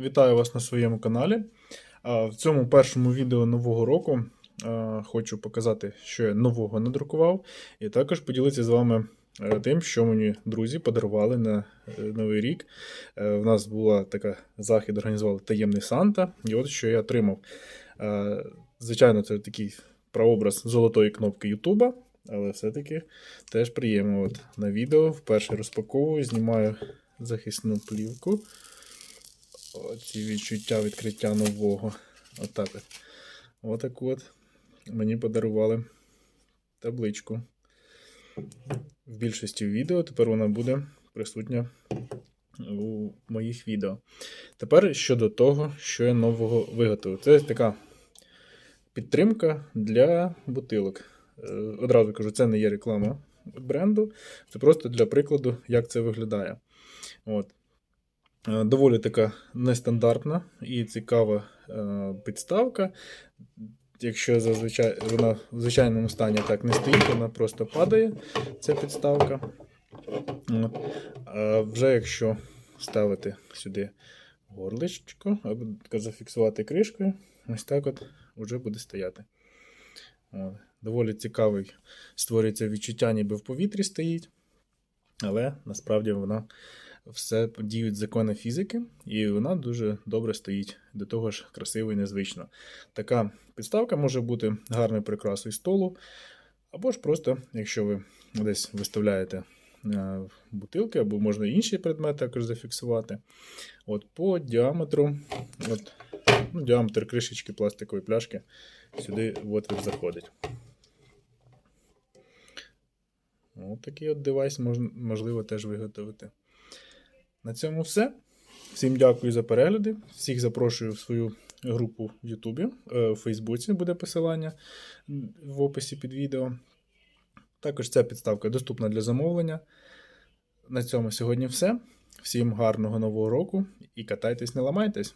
Вітаю вас на своєму каналі. В цьому першому відео нового року хочу показати, що я нового надрукував, і також поділитися з вами е, тим, що мені друзі подарували на е, Новий рік. Е, В нас була така захід, організували таємний Санта, і от що я отримав. Е, Звичайно, це такий прообраз золотої кнопки Ютуба, але все-таки теж приємно. От на відео вперше розпаковую, знімаю захисну плівку. Оці відчуття відкриття нового. Отак от. Отак от мені подарували табличку. В більшості відео тепер вона буде присутня у моїх відео. Тепер щодо того, що я нового виготовив. Це така підтримка для бутилок. Е, Одразу кажу, це не є реклама бренду, це просто для прикладу, як це виглядає. От. Е, Доволі така нестандартна і цікава е, підставка. Якщо зазвичай вона в звичайному стані так не стоїть, вона просто падає, ця підставка. А вже якщо ставити сюди горличко, або зафіксувати кришкою, ось так от вже буде стояти. Доволі цікавий створюється відчуття, ніби в повітрі стоїть, але насправді вона все діють закони фізики, і вона дуже добре стоїть, до того ж красиво і незвично. Така підставка може бути гарною прикрасою столу, або ж просто, якщо ви десь виставляєте е, бутилки, або можна інші предмети також зафіксувати. От По діаметру, от, ну, діаметр кришечки пластикової пляшки сюди отвір заходить. От такий от девайс можливо теж виготовити. На цьому все. Всім дякую за перегляди. Всіх запрошую в свою групу в Ютубі, е, в Фейсбуці буде посилання в описі під відео. Також ця підставка доступна для замовлення. На цьому сьогодні все. Всім гарного нового року і катайтесь, не ламайтесь!